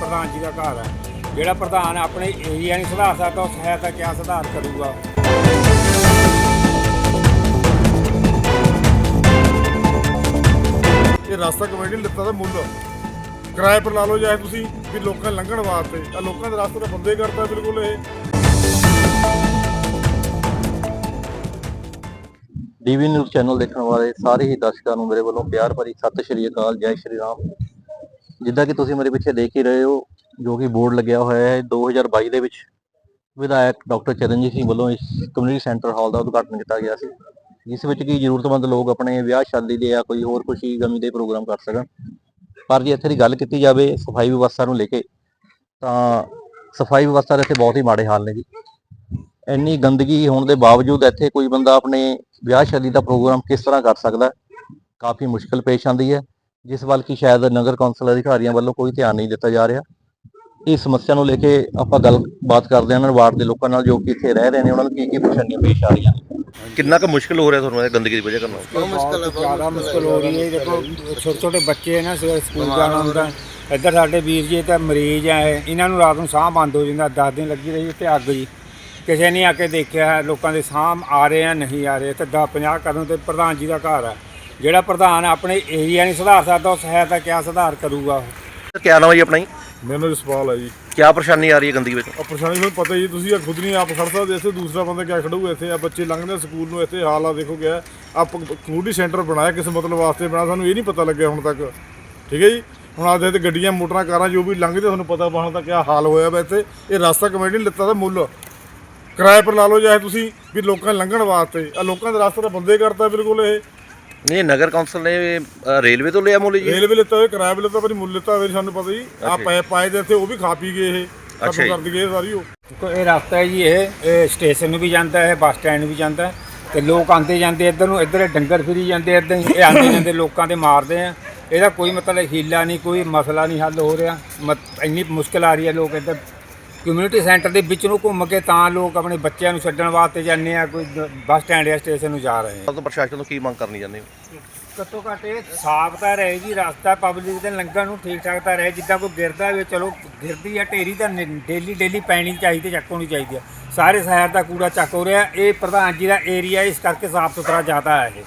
ਘਰ ਹੈ। ਜਿਹੜਾ ਪ੍ਰਧਾਨ ਆਪਣੇ ਏਰੀਆ ਨਹੀਂ ਸੁਧਾਰ ਸਕਦਾ ਉਹ ਸ਼ਹਿਰ ਦਾ ਕਿਆ ਸੁਧਾਰ ਕਰੂਗਾ? ਇਹ ਰਸਤਾ ਕਮੇਟੀ ਨੇ ਲਿੱਤਾ ਦਾ ਮੁੱਲ। ਕਿਰਾਏ ਪਰ ਲਾ ਲਓ ਚਾਹੇ ਤੁਸੀਂ ਵੀ ਲੋਕਾਂ ਲੰਘਣ ਵਾਸਤੇ। ਆ ਲੋਕਾਂ ਦੇ ਰਸਤੇ ਦਾ ਬੰਦੇ ਕਰਤਾ ਬਿਲਕੁਲ ਇਹ। ਡੀਵੀ ਨਿਊਜ਼ ਚੈਨਲ ਦੇਖਣ ਵਾਲੇ ਸਾਰੇ ਹੀ ਦਰਸ਼ਕਾਂ ਨੂੰ ਮੇਰੇ ਵੱਲੋਂ ਪਿਆਰ ਭਰੀ ਸਤਿ ਸ਼੍ਰੀ ਅਕਾਲ ਜੈ ਸ਼੍ਰੀ ਰਾਮ। ਜਿੱਦਾਂ ਕਿ ਤੁਸੀਂ ਮੇਰੇ ਪਿੱਛੇ ਦੇਖ ਹੀ ਰਹੇ ਹੋ, ਜੋ ਕਿ ਬੋਰਡ ਲੱਗਿਆ ਹੋਇਆ ਹੈ 2022 ਦੇ ਵਿੱਚ। ਵਿਧਾਇਕ ਡਾਕਟਰ ਚਰਨਜੀਤ ਸਿੰਘ ਵੱਲੋਂ ਇਸ ਕਮਿਊਨਿਟੀ ਸੈਂਟਰ ਹਾਲ ਦਾ ਉਦਘਾਟਨ ਕੀਤਾ ਗਿਆ ਸੀ। ਜਿਸ ਵਿੱਚ ਕਿ ਜ਼ਰੂਰਤਮੰਦ ਲੋਕ ਆਪਣੇ ਵਿਆਹ ਸ਼ਾਦੀ ਦੇ ਜਾਂ ਕੋਈ ਹੋਰ ਖੁਸ਼ੀ ਗਮੀ ਦੇ ਪ੍ਰੋਗਰਾਮ ਕਰ ਸਕਣ। ਪਰ ਜੇ ਇੱਥੇ ਦੀ ਗੱਲ ਕੀਤੀ ਜਾਵੇ ਸਫ਼ਾਈ ਵਿਵਸਥਾ ਨੂੰ ਲੈ ਕੇ, ਤਾਂ ਸਫ਼ਾਈ ਵਿਵਸਥਾ ਦੇ ਇੱਥੇ ਬਹੁਤ ਹੀ ਮਾੜੇ ਹਾਲ ਨੇ ਜੀ। ਇੰਨੀ ਗੰਦਗੀ ਹੋਣ ਦੇ ਬਾਵਜੂਦ ਇੱਥੇ ਕੋਈ ਬੰਦਾ ਆਪਣੇ ਵਿਆਹ ਸ਼ਾਦੀ ਦਾ ਪ੍ਰੋਗਰਾਮ ਕਿਸ ਤਰ੍ਹਾਂ ਕਰ ਸਕਦਾ, ਕਾਫੀ ਮੁਸ਼ਕਲ ਪੇਸ਼ ਆਉਂਦੀ ਹੈ। ਜਿਸ ਵੱਲ ਕਿ ਸ਼ਾਇਦ ਨਗਰ ਕੌਂਸਲ ਅਧਿਕਾਰੀਆਂ ਵੱਲੋਂ ਕੋਈ ਧਿਆਨ ਨਹੀਂ ਦਿੱਤਾ ਜਾ ਰਿਹਾ। ਇਸ ਸਮੱਸਿਆ ਨੂੰ ਲੈ ਕੇ ਆਪਾਂ ਗੱਲਬਾਤ ਕਰਦੇ ਹਾਂ ਵਾਰਡ ਦੇ ਲੋਕਾਂ ਨਾਲ ਜੋ ਕਿ ਇੱਥੇ ਰਹਿ ਰਹੇ ਨੇ ਉਹਨਾਂ ਨੂੰ ਕੀ ਕੀ ਪਰੇਸ਼ਾਨੀਆਂ ਪੇਸ਼ ਆ ਰਹੀਆਂ। ਨੇ ਕਿੰਨਾ ਕੁ ਮੁਸ਼ਕਲ ਹੋ ਰਿਹਾ ਤੁਹਾਨੂੰ ਇਹ ਗੰਦਗੀ ਦੀ ਵਜ੍ਹਾ ਕਰਨਾ ਬਹੁਤ ਮੁਸ਼ਕਲ ਹੈ ਜ਼ਿਆਦਾ ਮੁਸ਼ਕਲ ਹੋ ਰਹੀ ਹੈ। ਦੇਖੋ ਛੋਟੇ ਛੋਟੇ ਬੱਚੇ ਹੈ ਨਾ ਸਵੇਰੇ ਸਕੂਲ ਜਾਣਾ ਹੁੰਦਾ ਇੱਧਰ ਸਾਡੇ ਵੀਰ ਜੀ ਤਾਂ ਮਰੀਜ਼ ਆ ਇਹ, ਇਹਨਾਂ ਨੂੰ ਰਾਤ ਨੂੰ ਸਾਹ ਬੰਦ ਹੋ ਜਾਂਦਾ 10 ਦਿਨ ਲੱਗੀ ਰਹੀ ਤੇ ਅੱਗ ਜੀ। ਕਿਸੇ ਨੇ ਆ ਕੇ ਦੇਖਿਆ ਲੋਕਾਂ ਦੇ ਸਾਹ ਆ ਰਹੇ ਆ ਨਹੀਂ ਆ ਰਹੇ। ਤੇ 10 50 ਕਦਮ ਤੇ ਪ੍ਰਧਾਨ ਜੀ ਦਾ ਘਰ ਹੈ ਜਿਹੜਾ ਪ੍ਰਧਾਨ ਆਪਣੇ ਏਰੀਆ ਨਹੀਂ ਸੁਧਾਰ ਸਕਦਾ ਉਹ ਸ਼ਹਿਰ ਦਾ ਕਿਆ ਸੁਧਾਰ ਕਰੂਗਾ ਉਹ? ਕੀ ਨਾਮ ਹੈ ਜੀ ਆਪਣਾ ਜੀ? ਮੈਨੂੰ ਜਸਪਾਲ ਹੈ ਜੀ। ਕੀ ਪਰੇਸ਼ਾਨੀ ਆ ਰਹੀ ਹੈ ਗੰਦਗੀ ਵਿੱਚ? ਆ ਪਰੇਸ਼ਾਨੀ ਤੁਹਾਨੂੰ ਪਤਾ ਹੀ ਹੈ, ਤੁਸੀਂ ਆ ਖੁਦ ਨਹੀਂ ਆਪ ਖੜ ਸਕਦੇ ਇੱਥੇ ਦੂਸਰਾ ਬੰਦਾ ਕਿਆ ਖੜੂਗਾ ਇੱਥੇ? ਆ ਬੱਚੇ ਲੰਘਦੇ ਆ ਸਕੂਲ ਨੂੰ ਇੱਥੇ ਹਾਲ ਆ ਦੇਖੋ ਗਿਆ ਆ ਕਮਿਊਨਿਟੀ ਸੈਂਟਰ ਬਣਾਇਆ ਕਿਸ ਮਤਲਬ ਵਾਸਤੇ ਬਣਾਇਆ ਸਾਨੂੰ ਇਹ ਨਹੀਂ ਪਤਾ ਲੱਗਿਆ ਹੁਣ ਤੱਕ। ਠੀਕ ਹੈ ਜੀ? ਹੁਣ ਆਦੇ ਤੇ ਗੱਡੀਆਂ ਮੋਟਰਾਂ ਕਾਰਾਂ ਜੋ ਵੀ ਲੰਘਦੇ ਤੁਹਾਨੂੰ ਪਤਾ ਬਾਹਰ ਦਾ ਕਿਆ ਹਾਲ ਹੋਇਆ ਵਾ ਇੱਥੇ। ਇਹ ਰਸਤਾ ਕਮੇਟੀ ਨੇ ਲਿੱਤਾ ਦਾ ਮੁੱਲ। ਕਿਰਾਏ ਪਰ ਲਾ ਲਓ ਚਾਹੇ ਤੁਸੀਂ ਵੀ ਲੋਕਾਂ ਲੰਘਣ ਵਾਸਤੇ। ਆ ਲੋਕਾਂ ਦੇ ਰਸਤੇ ਦਾ ਬੰਦੇ ਕਰਤਾ ਬਿਲਕੁਲ ਇਹ। ਨਹੀਂ ਨਗਰ ਕੌਂਸਲ ਨੇ ਅ, ਰੇਲਵੇ ਤੋਂ ਲਿਆ ਮੁੱਲ ਜੀ? ਰੇਲਵੇ ਲਿੱਤਾ ਹੋਇਆ ਕਿਰਾਇਆ ਵੀ ਲਿੱਤਾ ਪਰ ਮੁੱਲ ਲਿੱਤਾ ਹੋਇਆ ਸਾਨੂੰ ਪਤਾ ਜੀ। ਆ ਪੈ ਪਾਏ ਦੇ ਇੱਥੇ ਉਹ ਵੀ ਖਾ ਪੀ ਗਏ ਇਹ ਅੱਛਾ ਖਤਮ ਜੀ। ਕਰ ਦਈਏ ਸਾਰੀ ਉਹ। ਦੇਖੋ ਇਹ ਰਸਤਾ ਹੈ ਜੀ ਇਹ ਇਹ ਸਟੇਸ਼ਨ ਨੂੰ ਵੀ ਜਾਂਦਾ ਹੈ ਬੱਸ ਸਟੈਂਡ ਨੂੰ ਵੀ ਜਾਂਦਾ ਹੈ ਤੇ ਲੋਕ ਆਉਂਦੇ ਜਾਂਦੇ ਇੱਧਰ ਨੂੰ ਇੱਧਰ ਡੰਗਰ ਫਿਰੀ ਜਾਂਦੇ ਇੱਧਰ ਹੀ ਇਹ ਆਉਂਦੇ ਜਾਂਦੇ ਲੋਕਾਂ ਦੇ ਮਾਰਦੇ ਆ। ਇਹਦਾ ਕੋਈ ਮਤਲਬ ਹੀਲਾ ਨਹੀਂ ਕੋਈ ਮਸਲਾ ਨਹੀਂ ਹੱਲ ਹੋ ਰਿਹਾ। ਮਤ- ਇੰਨੀ ਮੁਸ਼ਕਲ ਆ ਰਹੀ ਹੈ ਲੋਕ ਇੱਧਰ। ਕਮਿਊਨਿਟੀ ਸੈਂਟਰ ਦੇ ਵਿੱਚ ਨੂੰ ਘੁੰਮ ਕੇ ਤਾਂ ਲੋਕ ਆਪਣੇ ਬੱਚਿਆਂ ਨੂੰ ਛੱਡਣ ਵਾਸਤੇ ਜਾਂਦੇ ਆ ਕੋਈ ਦ- ਬੱਸ ਸਟੈਂਡ ਜਾਂ ਸਟੇਸ਼ਨ ਨੂੰ ਜਾ ਰਹੇ ਆ। ਤੋਂ ਪ੍ਰਸ਼ਾਸਨ ਤੋਂ ਕੀ ਮੰਗ ਕਰਨੀ ਚਾਹੁੰਦੇ ਹੋ? ਘੱਟੋ ਘੱਟ ਇਹ ਸਾਫ਼ ਤਾਂ ਰਹੇ ਜੀ ਰਸਤਾ ਪਬਲਿਕ ਦੇ ਲੰਘਣ ਨੂੰ ਠੀਕ ਠਾਕ ਤਾਂ ਰਹੇ ਜਿੱਦਾਂ ਕੋਈ ਗਿਰਦਾ ਵੀ ਚਲੋ ਗਿਰਦੀ ਆ ਢੇਰੀ ਤਾਂ ਡੇਲੀ ਡੇਲੀ ਪੈਣੀ ਚਾਹੀਦੀ ਚੱਕ ਹੋਣੀ ਚਾਹੀਦੀ ਆ। ਸਾਰੇ ਸ਼ਹਿਰ ਦਾ ਕੂੜਾ ਚੱਕ ਹੋ ਰਿਹਾ ਇਹ ਪ੍ਰਧਾਨ ਜੀ ਦਾ ਏਰੀਆ ਇਸ ਕਰਕੇ ਸਾਫ਼ ਸੁਥਰਾ ਜ਼ਿਆਦਾ ਹੈ ਇਹ।